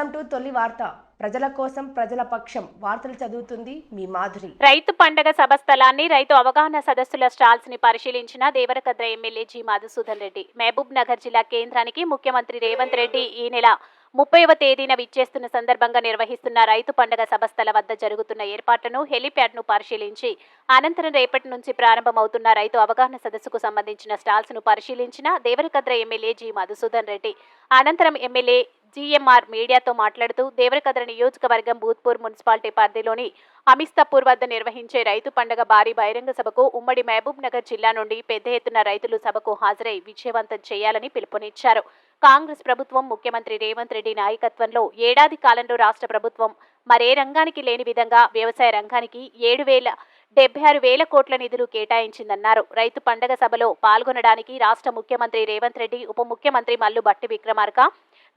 Welcome to తొలి వార్త. ప్రజల కోసం ప్రజల పక్షం. వార్తలు చదువుతుంది మీ మాధురి. రైతు పండగ సభ స్థలాన్ని రైతు అవగాహన సదస్సుల స్టాల్స్ని పరిశీలించిన దేవరకద్ర ఎమ్మెల్యే జి మధుసూదన్ రెడ్డి. మహబూబ్ నగర్ జిల్లా కేంద్రానికి ముఖ్యమంత్రి రేవంత్ రెడ్డి ఈ నెల ముప్పైవ తేదీన విచ్చేస్తున్న సందర్భంగా నిర్వహిస్తున్న రైతు పండగ సభ స్థల వద్ద జరుగుతున్న ఏర్పాట్లను హెలిప్యాడ్ను పరిశీలించి అనంతరం రేపటి నుంచి ప్రారంభమవుతున్న రైతు అవగాహన సదస్సుకు సంబంధించిన స్టాల్స్ను పరిశీలించిన దేవరకద్ర ఎమ్మెల్యే జి మధుసూదన్ రెడ్డి. అనంతరం ఎమ్మెల్యే జీఎంఆర్ మీడియాతో మాట్లాడుతూ దేవరకద్ర నియోజకవర్గం భూత్పూర్ మున్సిపాలిటీ పరిధిలోని అమిస్తాపూర్ వద్ద నిర్వహించే రైతు పండగ భారీ బహిరంగ సభకు ఉమ్మడి మహబూబ్ నగర్ జిల్లా నుండి పెద్ద ఎత్తున రైతులు సభకు హాజరై విజయవంతం చేయాలని పిలుపునిచ్చారు. కాంగ్రెస్ ప్రభుత్వం ముఖ్యమంత్రి రేవంత్ రెడ్డి నాయకత్వంలో ఏడాది కాలంలో రాష్ట్ర ప్రభుత్వం మరే రంగానికి లేని విధంగా వ్యవసాయ రంగానికి ఏడు వేల డెబ్బై ఆరు వేల కోట్ల నిధులు కేటాయించిందన్నారు. రైతు పండగ సభలో పాల్గొనడానికి రాష్ట్ర ముఖ్యమంత్రి రేవంత్ రెడ్డి ఉప ముఖ్యమంత్రి మల్లు బట్టి విక్రమార్క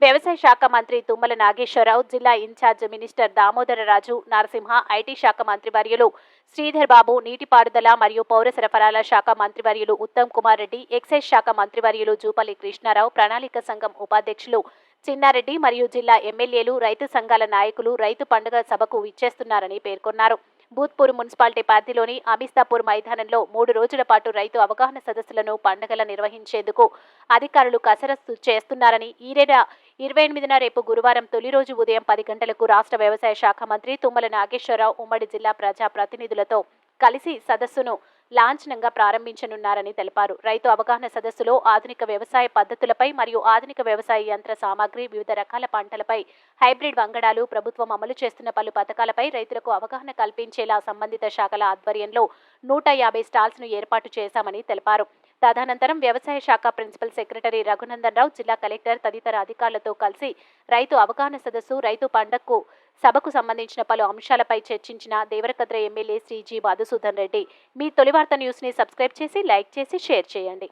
వ్యవసాయ శాఖ మంత్రి తుమ్మల నాగేశ్వరరావు జిల్లా incharge minister Damodara Raju Narasimha IT శాఖ మంత్రివర్యులు శ్రీధర్ బాబు నీటిపారుదల మరియు పౌర సరఫరాల శాఖ మంత్రివర్యులు ఉత్తమ్ కుమార్ రెడ్డి ఎక్సైజ్ శాఖ మంత్రివర్యులు జూపల్లి కృష్ణారావు ప్రణాళిక సంఘం ఉపాధ్యక్షులు చిన్నారెడ్డి మరియు జిల్లా ఎమ్మెల్యేలు రైతు సంఘాల నాయకులు రైతు పండుగ సభకు విచ్చేస్తున్నారని పేర్కొన్నారు. భూత్పూర్ మున్సిపాలిటీ పరిధిలోని అమిస్తాపూర్ మైదానంలో మూడు రోజుల పాటు రైతు అవగాహన సదస్సులను పండుగల నిర్వహించేందుకు అధికారులు కసరత్తు చేస్తున్నారని ఈరేడా ఇరవై ఎనిమిదిన రేపు గురువారం తొలి రోజు ఉదయం పది గంటలకు రాష్ట్ర వ్యవసాయ శాఖ మంత్రి తుమ్మల నాగేశ్వరరావు ఉమ్మడి జిల్లా ప్రజా ప్రతినిధులతో కలిసి సదస్సును లాంఛనంగా ప్రారంభించనున్నారని తెలిపారు. రైతు అవగాహన సదస్సులో ఆధునిక వ్యవసాయ పద్ధతులపై మరియు ఆధునిక వ్యవసాయ యంత్ర సామాగ్రి వివిధ రకాల పంటలపై హైబ్రిడ్ వంగడాలు ప్రభుత్వం అమలు చేస్తున్న పలు పథకాలపై రైతులకు అవగాహన కల్పించేలా సంబంధిత శాఖల ఆధ్వర్యంలో నూట యాభై స్టాల్స్ను ఏర్పాటు చేశామని తెలిపారు. తదనంతరం వ్యవసాయ శాఖ ప్రిన్సిపల్ సెక్రటరీ రఘునందన్ రావు జిల్లా కలెక్టర్ తదితర అధికారులతో కలిసి రైతు అవగాహన సదస్సు రైతు పండగకు సభకు సంబంధించిన పలు అంశాలపై చర్చించిన దేవరకద్ర ఎమ్మెల్యే శ్రీ జి మధుసూదన్ రెడ్డి. మీ తొలి వార్త న్యూస్ని సబ్స్క్రైబ్ చేసి లైక్ చేసి షేర్ చేయండి.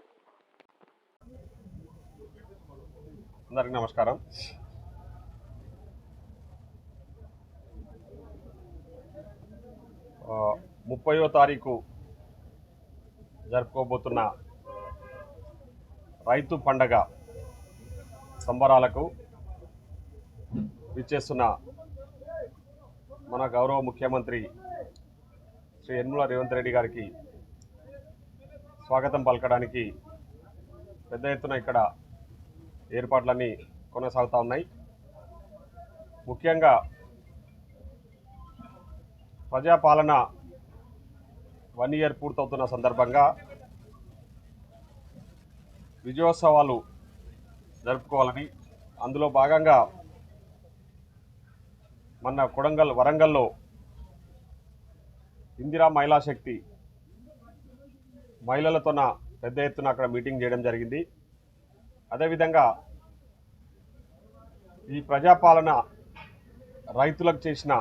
అందరికీ నమస్కారం. ముప్పయో తారీఖు జరుపుకోబోతున్న రైతు పండగ సంబరాలకు విచ్చేస్తున్న మన గౌరవ ముఖ్యమంత్రి శ్రీ యన్ముల రేవంత్ రెడ్డి గారికి స్వాగతం పలకడానికి పెద్ద ఎత్తున ఇక్కడ ఏర్పాట్లన్నీ కొనసాగుతూ ఉన్నాయి. ముఖ్యంగా ప్రజాపాలన వన్ ఇయర్ పూర్తవుతున్న సందర్భంగా విజయోత్సవాలు జరుపుకోవాలని. అందులో భాగంగా మన కొడంగల్ వరంగల్లో ఇందిరా మహిళా శక్తి మహిళలతోన పెద్ద ఎత్తున అక్కడ మీటింగ్ చేయడం జరిగింది. అదేవిధంగా ఈ ప్రజాపాలన రైతులకు చేసిన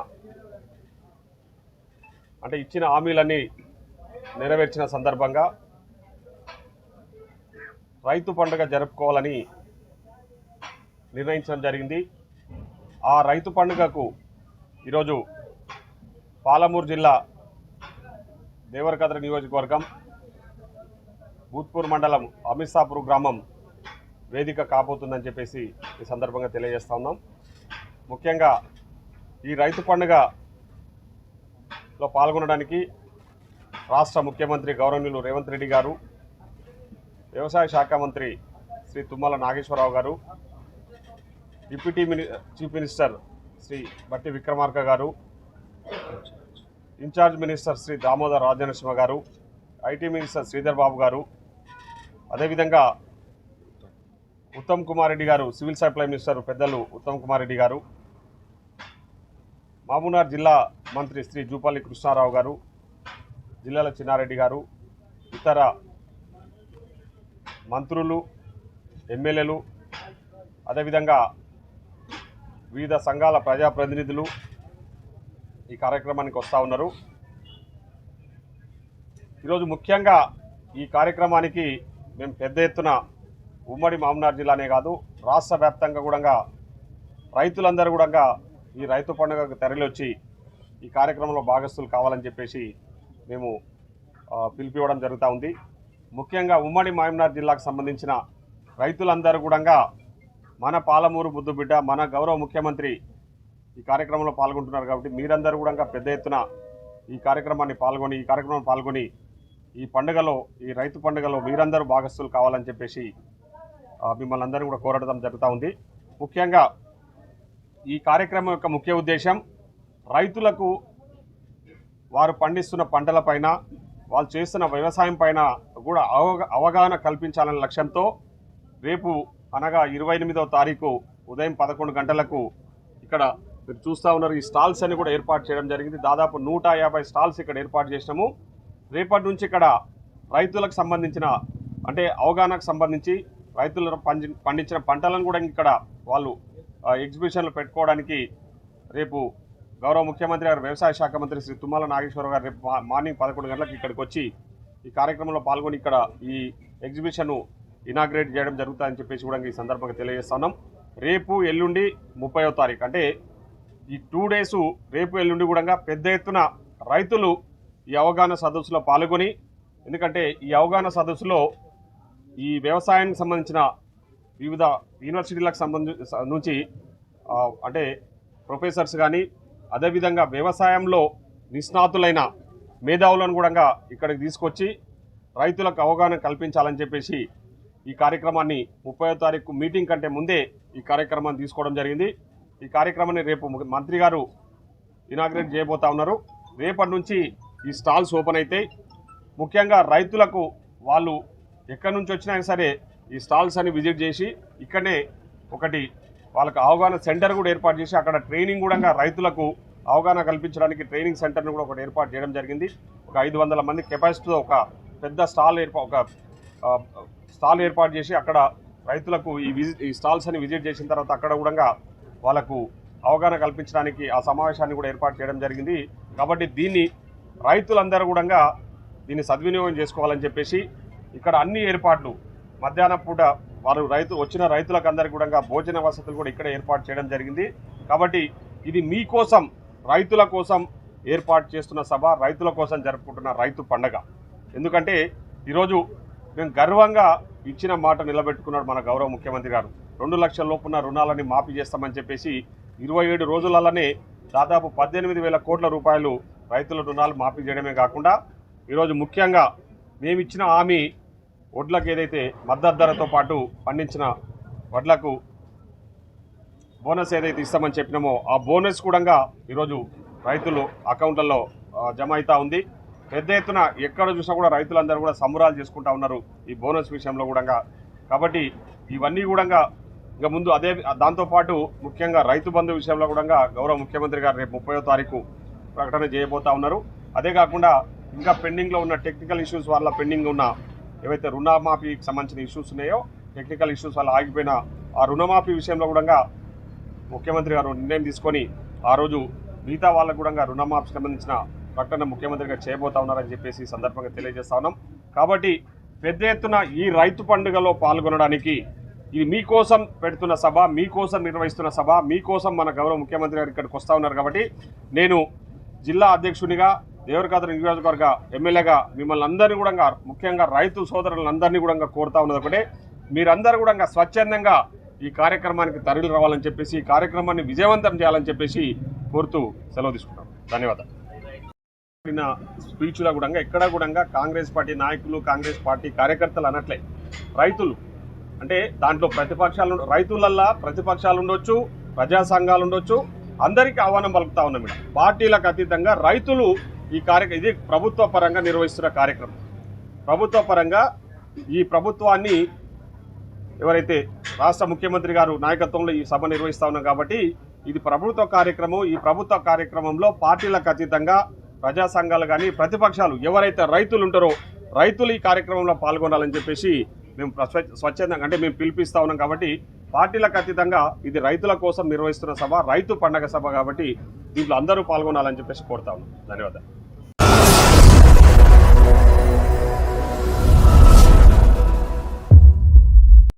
అంటే ఇచ్చిన హామీలన్నీ నెరవేర్చిన సందర్భంగా రైతు పండుగ జరుపుకోవాలని నిర్ణయించడం జరిగింది. ఆ రైతు పండుగకు ఈరోజు పాలమూరు జిల్లా దేవరకద్ర నియోజకవర్గం భూత్పూర్ మండలం అమిత్సాపూర్ గ్రామం వేదిక కాబోతుందని చెప్పేసి ఈ సందర్భంగా తెలియజేస్తా ఉన్నాం. ముఖ్యంగా ఈ రైతు పండుగలో పాల్గొనడానికి రాష్ట్ర ముఖ్యమంత్రి గౌరవనీయులు రేవంత్ రెడ్డి గారు వ్యవసాయ శాఖ మంత్రి Shri Tummala Nageswara Rao garu deputy mini chief minister Shri Bhatti Vikramarka garu incharge minister Shri Damodar Rajanarasimha garu IT minister Sridhar Babu గారు అదేవిధంగా ఉత్తమ్ కుమార్ రెడ్డి గారు సివిల్ సప్లై మినిస్టర్ పెద్దలు ఉత్తమ్ కుమార్ రెడ్డి గారు మామూనార్ జిల్లా మంత్రి శ్రీ జూపల్లి కృష్ణారావు గారు జిల్లాల చిన్నారెడ్డి గారు ఇతర మంత్రులు ఎమ్మెల్యేలు అదేవిధంగా వివిధ సంఘాల ప్రజాప్రతినిధులు ఈ కార్యక్రమానికి వస్తూ ఉన్నారు. ఈరోజు ముఖ్యంగా ఈ కార్యక్రమానికి మేము పెద్ద ఎత్తున ఉమ్మడి మామనార్ జిల్లానే కాదు రాష్ట్ర వ్యాప్తంగా కూడా రైతులందరూ కూడా ఈ రైతు పండుగకు తరలివచ్చి ఈ కార్యక్రమంలో భాగస్తులు కావాలని చెప్పేసి మేము పిలిపివ్వడం జరుగుతూ ఉంది. ముఖ్యంగా ఉమ్మడి మామనార్ జిల్లాకు సంబంధించిన రైతులందరూ కూడా మన పాలమూరు ముద్దుబిడ్డ మన గౌరవ ముఖ్యమంత్రి ఈ కార్యక్రమంలో పాల్గొంటున్నారు కాబట్టి మీరందరూ కూడా పెద్ద ఎత్తున ఈ కార్యక్రమాన్ని పాల్గొని ఈ కార్యక్రమంలో పాల్గొని ఈ పండుగలో ఈ రైతు పండుగలో మీరందరూ భాగస్థులు కావాలని చెప్పేసి మిమ్మల్ని అందరూ కూడా కోరడం జరుగుతూ ఉంది. ముఖ్యంగా ఈ కార్యక్రమం యొక్క ముఖ్య ఉద్దేశం రైతులకు వారు పండిస్తున్న పంటలపైన వాళ్ళు చేస్తున్న వ్యవసాయం పైన కూడా అవగా అవగాహన కల్పించాలనే లక్ష్యంతో రేపు అనగా ఇరవై ఎనిమిదవ తారీఖు ఉదయం పదకొండు గంటలకు ఇక్కడ మీరు చూస్తూ ఉన్నారు ఈ స్టాల్స్ అని కూడా ఏర్పాటు చేయడం జరిగింది. దాదాపు నూట యాభై స్టాల్స్ ఇక్కడ ఏర్పాటు చేసినాము. రేపటి నుంచి ఇక్కడ రైతులకు సంబంధించిన అంటే అవగాహనకు సంబంధించి రైతులు పండి పండించిన పంటలను కూడా ఇక్కడ వాళ్ళు ఎగ్జిబిషన్లు పెట్టుకోవడానికి రేపు గౌరవ ముఖ్యమంత్రి గారు వ్యవసాయ శాఖ మంత్రి శ్రీ తుమ్మల నాగేశ్వరరావు గారు రేపు మార్నింగ్ పదకొండు గంటలకు ఇక్కడికి వచ్చి ఈ కార్యక్రమంలో పాల్గొని ఇక్కడ ఈ ఎగ్జిబిషన్ను ఇనాగ్రేట్ చేయడం జరుగుతుందని చెప్పేసి కూడా ఈ సందర్భంగా తెలియజేస్తున్నాం. రేపు ఎల్లుండి ముప్పైవ తారీఖు. అంటే ఈ టూ డేస్ రేపు ఎల్లుండి కూడా పెద్ద ఎత్తున రైతులు ఈ అవగాహన సదస్సులో పాల్గొని ఎందుకంటే ఈ అవగాహన సదస్సులో ఈ వ్యవసాయానికి సంబంధించిన వివిధ యూనివర్సిటీలకు సంబంధించి నుంచి అంటే ప్రొఫెసర్స్ కానీ అదేవిధంగా వ్యవసాయంలో నిష్ణాతులైన మేధావులను కూడా ఇక్కడికి తీసుకొచ్చి రైతులకు అవగాహన కల్పించాలని చెప్పేసి ఈ కార్యక్రమాన్ని ముప్పై తారీఖు మీటింగ్ కంటే ముందే ఈ కార్యక్రమాన్ని తీసుకోవడం జరిగింది. ఈ కార్యక్రమాన్ని రేపు మంత్రి గారు ఇనాగ్రేట్ చేయబోతా ఉన్నారు. రేపటి నుంచి ఈ స్టాల్స్ ఓపెన్ అవుతాయి ముఖ్యంగా రైతులకు వాళ్ళు ఎక్కడి నుంచి వచ్చినా సరే ఈ స్టాల్స్ అని విజిట్ చేసి ఇక్కడనే ఒకటి వాళ్ళకు అవగాహన సెంటర్ కూడా ఏర్పాటు చేసి అక్కడ ట్రైనింగ్ కూడా రైతులకు అవగాహన కల్పించడానికి ట్రైనింగ్ సెంటర్ని కూడా ఒకటి ఏర్పాటు చేయడం జరిగింది. ఒక ఐదు వందల మంది కెపాసిటీతో ఒక పెద్ద స్టాల్ ఏర్పా ఒక స్టాల్ ఏర్పాటు చేసి అక్కడ రైతులకు ఈ విజిట్ ఈ స్టాల్స్ అని విజిట్ చేసిన తర్వాత అక్కడ కూడా వాళ్ళకు అవగాహన కల్పించడానికి ఆ సమావేశాన్ని కూడా ఏర్పాటు చేయడం జరిగింది. కాబట్టి దీన్ని రైతులందరూ కూడా దీన్ని సద్వినియోగం చేసుకోవాలని చెప్పేసి ఇక్కడ అన్ని ఏర్పాట్లు మధ్యాహ్నం పూట వారు రైతు వచ్చిన రైతులకు అందరికీ కూడా భోజన వసతులు కూడా ఇక్కడ ఏర్పాటు చేయడం జరిగింది. కాబట్టి ఇది మీకోసం రైతుల కోసం ఏర్పాటు చేస్తున్న సభ రైతుల కోసం జరుపుకుంటున్న రైతు పండగ. ఎందుకంటే ఈరోజు మేము గర్వంగా ఇచ్చిన మాట నిలబెట్టుకున్నాడు మన గౌరవ ముఖ్యమంత్రి గారు. రెండు లక్షల లోపున్న రుణాలని మాఫీ చేస్తామని చెప్పేసి ఇరవై ఏడు రోజులలోనే దాదాపు పద్దెనిమిది వేల కోట్ల రూపాయలు రైతుల రుణాలు మాఫీ చేయడమే కాకుండా ఈరోజు ముఖ్యంగా మేము ఇచ్చిన హామీ వడ్లకు ఏదైతే మద్దతు ధరతో పాటు పండించిన వడ్లకు బోనస్ ఏదైతే ఇస్తామని చెప్పినామో ఆ బోనస్ కూడా ఈరోజు రైతులు అకౌంట్లలో జమ అవుతా ఉంది. పెద్ద ఎత్తున ఎక్కడ చూసినా కూడా రైతులందరూ కూడా సంబరాలు చేసుకుంటా ఉన్నారు ఈ బోనస్ విషయంలో కూడా కాబట్టి ఇవన్నీ కూడా ఇంకా ముందు అదే దాంతోపాటు ముఖ్యంగా రైతు బంధు విషయంలో కూడా గౌరవ ముఖ్యమంత్రి గారు రేపు ముప్పయో తారీఖు ప్రకటన చేయబోతా ఉన్నారు. అదే కాకుండా ఇంకా పెండింగ్లో ఉన్న టెక్నికల్ ఇష్యూస్ వల్ల పెండింగ్ ఉన్న ఏవైతే రుణమాఫీకి సంబంధించిన ఇష్యూస్ ఉన్నాయో టెక్నికల్ ఇష్యూస్ వల్ల ఆగిపోయిన ఆ రుణమాఫీ విషయంలో కూడా ముఖ్యమంత్రి గారు నిర్ణయం తీసుకొని ఆ రోజు మిగతా వాళ్ళకు కూడా రుణమాఫీకి సంబంధించిన ప్రకటన ముఖ్యమంత్రిగా చేయబోతా ఉన్నారని చెప్పేసి సందర్భంగా తెలియజేస్తా ఉన్నాం. కాబట్టి పెద్ద ఎత్తున ఈ రైతు పండుగలో పాల్గొనడానికి ఇది మీకోసం పెడుతున్న సభ మీకోసం నిర్వహిస్తున్న సభ మీకోసం మన గౌరవ ముఖ్యమంత్రి గారు ఇక్కడికి వస్తూ ఉన్నారు కాబట్టి నేను జిల్లా అధ్యక్షునిగా దేవరకాద్ర నియోజకవర్గ ఎమ్మెల్యేగా మిమ్మల్ని అందరినీ కూడా ముఖ్యంగా రైతు సోదరులందరినీ కూడా కోరుతా ఉన్నది ఒకటే. మీరందరూ కూడా స్వచ్ఛందంగా ఈ కార్యక్రమానికి తరలి రావాలని చెప్పేసి ఈ కార్యక్రమాన్ని విజయవంతం చేయాలని చెప్పేసి కోరుతూ సెలవు తీసుకుంటాం ధన్యవాదాలు. నిన్న స్పీచ్లో కూడా ఎక్కడ కూడా కాంగ్రెస్ పార్టీ నాయకులు కాంగ్రెస్ పార్టీ కార్యకర్తలు అనట్లే రైతులు అంటే దాంట్లో ప్రతిపక్షాలు రైతులల్లా ప్రతిపక్షాలు ఉండొచ్చు ప్రజా సంఘాలు ఉండొచ్చు అందరికీ ఆహ్వానం పలుకుతా ఉన్నాం ఇక్కడ పార్టీలకు అతీతంగా రైతులు ఈ కార్యక్రమం ఇది ప్రభుత్వ పరంగా నిర్వహిస్తున్న కార్యక్రమం. ప్రభుత్వ పరంగా ఈ ప్రభుత్వాన్ని ఎవరైతే రాష్ట్ర ముఖ్యమంత్రి గారు నాయకత్వంలో ఈ సభ నిర్వహిస్తా ఉన్నాం కాబట్టి ఇది ప్రభుత్వ కార్యక్రమం. ఈ ప్రభుత్వ కార్యక్రమంలో పార్టీలకు అతీతంగా ప్రజా సంఘాలు కానీ ప్రతిపక్షాలు ఎవరైతే రైతులు ఉంటారో రైతులు ఈ కార్యక్రమంలో పాల్గొనాలని చెప్పేసి మేము స్వచ్ఛందంగా అంటే మేము పిలిపిస్తా ఉన్నాం కాబట్టి పార్టీలకు అతీతంగా ఇది రైతుల కోసం నిర్వహిస్తున్న సభ రైతు పండగ సభ కాబట్టి దీంట్లో అందరూ పాల్గొనాలని చెప్పేసి కోరుతా ఉన్నాం. ధన్యవాదాలు.